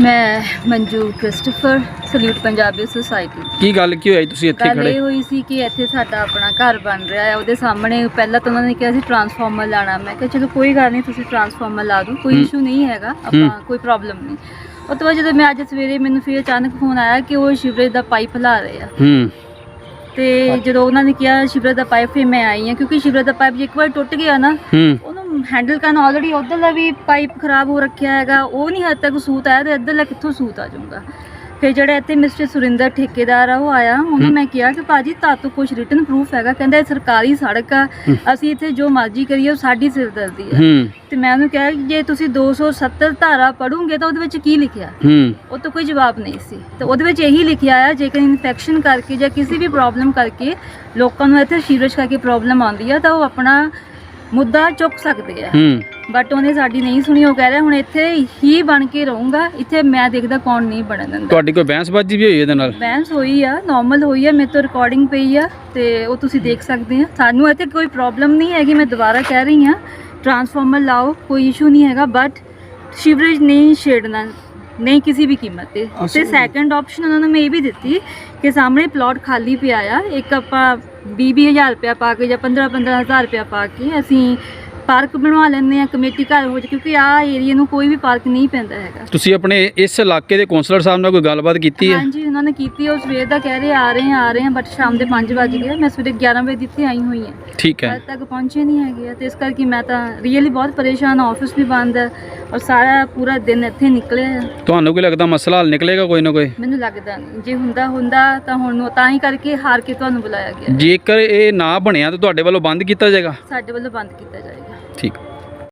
ਮੈਂ Manju Christopher salute Punjabi society. ਕੀ ਗੱਲ ਕੀ ਹੋਈ ਤੁਸੀਂ ਇੱਥੇ ਗੱਲ ਖੜੇ? ਇਹ ਹੋਈ ਸੀ ਕਿ ਇੱਥੇ ਸਾਡਾ ਆਪਣਾ ਘਰ ਬਣ ਰਿਹਾ ਹੈ। ਉਹਦੇ ਸਾਹਮਣੇ ਪਹਿਲਾਂ ਤਾਂ ਉਹਨਾਂ ਨੇ ਕਿਹਾ ਸੀ ਟਰਾਂਸਫਾਰਮਰ ਲਾਣਾ। ਮੈਂ ਕਿਹਾ ਚਲੋ ਕੋਈ ਗੱਲ ਨਹੀਂ ਤੁਸੀਂ ਟਰਾਂਸਫਾਰਮਰ ਲਾ ਦਿਓ। ਕੋਈ। ਇਸ਼ੂ ਨਹੀਂ ਹੈਗਾ। ਆਪਾਂ ਕੋਈ ਪ੍ਰੋਬਲਮ ਨਹੀਂ। ਉਹ ਤੋਂ ਬਾਅਦ ਜਦੋਂ ਮੈਂ ਅੱਜ ਸਵੇਰੇ ਮੈਨੂੰ ਫਿਰ ਅਚਾਨਕ ਫੋਨ ਆਇਆ ਕਿ ਉਹ ਸ਼ਿਵਰੇਜ ਦਾ ਪਾਈਪ ਲਾ ਰਹੇ ਆ। ਹੂੰ। ਤੇ ਜਦੋਂ ਉਹਨਾਂ ਨੇ ਕਿਹਾ ਸ਼ਿਵਰੇਜ ਦਾ ਪਾਈਪ ਫਿਰ ਮੈਂ ਆਈ ਹਾਂ। ਕਿਉਂਕਿ ਸ਼ਿਵਰੇਜ ਦਾ ਪਾਈਪ ਜੇ ਇੱਕ ਵਾਰ ਟੁੱਟ ਗਿਆ ਨਾ ਹੂੰ। ਹੈਂਡਲ ਕਰਨ ਆਲਰੇਡੀ ਉਧਰ ਦਾ ਵੀ ਪਾਈਪ ਖਰਾਬ ਹੋ ਰੱਖਿਆ ਹੈਗਾ ਉਹ ਨਹੀਂ ਹੱਦ ਤੱਕ ਸੂਤ ਆਇਆ ਤੇ ਇੱਧਰਲਾ ਕਿੱਥੋਂ ਸੂਤ ਆ ਜਾਊਗਾ? ਫਿਰ ਜਿਹੜਾ ਇੱਥੇ ਮਿਸਟਰ ਸੁਰਿੰਦਰ ਠੇਕੇਦਾਰ ਆ ਉਹ ਆਇਆ ਉਹਨੂੰ। ਮੈਂ ਕਿਹਾ ਕਿ ਭਾਜੀ ਤਾਤੋਂ ਕੁਝ ਰਿਟਨ ਪ੍ਰੂਫ ਹੈਗਾ ਕਹਿੰਦਾ ਇਹ ਸਰਕਾਰੀ ਸੜਕ ਆ। ਅਸੀਂ ਇੱਥੇ ਜੋ ਮਰਜ਼ੀ ਕਰੀਏ ਉਹ ਸਾਡੀ ਸਿਰਦਰਦੀ ਆ। ਹੂੰ। ਤੇ ਮੈਂ ਉਹਨੂੰ ਕਿਹਾ ਜੇ ਤੁਸੀਂ 270 ਧਾਰਾ ਪੜੋਗੇ ਤਾਂ ਉਹਦੇ ਵਿੱਚ ਕੀ ਲਿਖਿਆ? ਉਹ ਤੋਂ ਕੋਈ ਜਵਾਬ ਨਹੀਂ ਸੀ। ਤੇ ਉਹਦੇ ਵਿੱਚ ਇਹੀ ਲਿਖਿਆ ਆ ਜੇਕਰ ਇਨਫੈਕਸ਼ਨ ਕਰਕੇ ਜਾਂ ਕਿਸੇ ਵੀ ਪ੍ਰੋਬਲਮ ਕਰਕੇ ਲੋਕਾਂ ਨੂੰ ਇੱਥੇ ਸੀਵਰੇਜ ਕਰਕੇ ਪ੍ਰੋਬਲਮ ਆਉਂਦੀ ਆ ਤਾਂ ਉਹ ਆਪਣਾ ਮੁੱਦਾ ਚੁੱਕ ਸਕਦੇ ਆ। ਹੂੰ। ਬਟ ਉਹਨੇ ਸਾਡੀ ਨਹੀਂ ਸੁਣੀ ਉਹ ਕਹਿ ਰਿਹਾ ਹੁਣ ਇੱਥੇ ਹੀ ਬਣ ਕੇ ਰਹੂੰਗਾ ਇੱਥੇ ਮੈਂ ਦੇਖਦਾ ਕੌਣ ਨਹੀਂ ਬਣਨ ਦਿੰਦਾ। ਤੁਹਾਡੀ ਕੋਈ ਬਹਿਸਬਾਜ਼ੀ ਵੀ ਹੋਈ ਇਹਦੇ ਨਾਲ? ਬੈਂਸ ਹੋਈ ਆ ਨਾਰਮਲ ਹੋਈ ਆ ਮੇਰੇ ਤੋਂ ਰਿਕਾਰਡਿੰਗ ਪਈ ਆ ਤੇ ਉਹ ਤੁਸੀਂ ਦੇਖ ਸਕਦੇ ਆ। ਸਾਨੂੰ ਇੱਥੇ ਕੋਈ ਪ੍ਰੋਬਲਮ ਨਹੀਂ ਹੈਗੀ ਮੈਂ ਦੁਬਾਰਾ ਕਹਿ ਰਹੀ ਆ ਟਰਾਂਸਫਾਰਮਰ ਲਾਓ ਕੋਈ ਇਸ਼ੂ ਨਹੀਂ ਹੈਗਾ ਬਟ ਸੀਵਰੇਜ ਨਹੀਂ ਛੇੜਨਾ। ਨਹੀਂ ਕਿਸੇ ਵੀ ਕੀਮਤ ਤੇ। ਤੇ ਸੈਕੰਡ ਆਪਸ਼ਨ ਉਹਨਾਂ ਨੂੰ ਮੈਂ ਇਹ ਵੀ ਦਿੱਤੀ ਕਿ ਸਾਹਮਣੇ ਪਲਾਟ ਖਾਲੀ ਪਿਆ ਆ। ਇੱਕ ਆਪਾਂ 20000 ਰੁਪਇਆ ਪਾ ਕੇ ਜਾਂ 15 15000 ਰੁਪਇਆ ਪਾ ਕੇ ਅਸੀਂ ਪਾਰਕ ਬਣਵਾ ਲੈਂਦੇ ਆ ਕਮੇਟੀ ਘਰ ਹੋ ਜਾ ਕਿਉਂਕਿ ਆ ਏਰੀਆ ਨੂੰ ਕੋਈ ਵੀ ਪਾਰਕ ਨਹੀਂ ਪੈਂਦਾ ਹੈਗਾ। ਤੁਸੀਂ ਆਪਣੇ ਇਸ ਇਲਾਕੇ ਦੇ ਕੌਂਸਲਰ ਸਾਹਿਬ ਨਾਲ ਕੋਈ ਗੱਲਬਾਤ ਕੀਤੀ ਹੈ? ਹਾਂਜੀ ਉਹਨਾਂ ਨੇ ਕੀਤੀ ਉਹ ਸਵੇਰ ਦਾ ਕਹਿ ਰਹੇ ਆ ਰਹੇ ਆ ਰਹੇ ਆ ਬਟ ਸ਼ਾਮ ਦੇ 5 ਵਜ ਗਏ। ਮੈਂ ਸਵੇਰੇ 11 ਵਜੇ ਇੱਥੇ ਆਈ ਹੋਈ ਹਾਂ। ਠੀਕ ਹੈ। ਅੱਜ ਤੱਕ ਪਹੁੰਚੇ ਨਹੀਂ ਹੈਗੇ ਆ ਤੇ ਇਸ ਕਰਕੇ ਮੈਂ ਤਾਂ ਰੀਅਲੀ ਬਹੁਤ ਪਰੇਸ਼ਾਨ ਆਫਿਸ ਵੀ ਬੰਦ ਹੈ ਔਰ ਸਾਰਾ ਪੂਰਾ ਦਿਨ ਇੱਥੇ ਨਿਕਲਿਆ। ਤੁਹਾਨੂੰ ਕੀ ਲੱਗਦਾ ਮਸਲਾ ਹੱਲ ਨਿਕਲੇਗਾ ਕੋਈ ਨਾ ਕੋਈ? ਮੈਨੂੰ ਲੱਗਦਾ ਨਹੀਂ। ਜੇ ਹੁੰਦਾ ਹੁੰਦਾ ਤਾਂ ਹੁਣ ਤਾਂ ਹੀ ਕਰਕੇ ਹਾਰ ਕੇ ਤੁਹਾਨੂੰ ਬੁਲਾਇਆ ਗਿਆ। ਜੇਕਰ ਇਹ ਨਾ ਬਣਿਆ ਤਾਂ ਤੁਹਾਡੇ ਵੱਲੋਂ ਬੰਦ ਕੀਤਾ ਜਾਏਗਾ? ਸਾਡੇ ਵੱਲੋਂ ਬੰਦ ਕੀਤਾ ਜਾਏਗਾ। ঠিক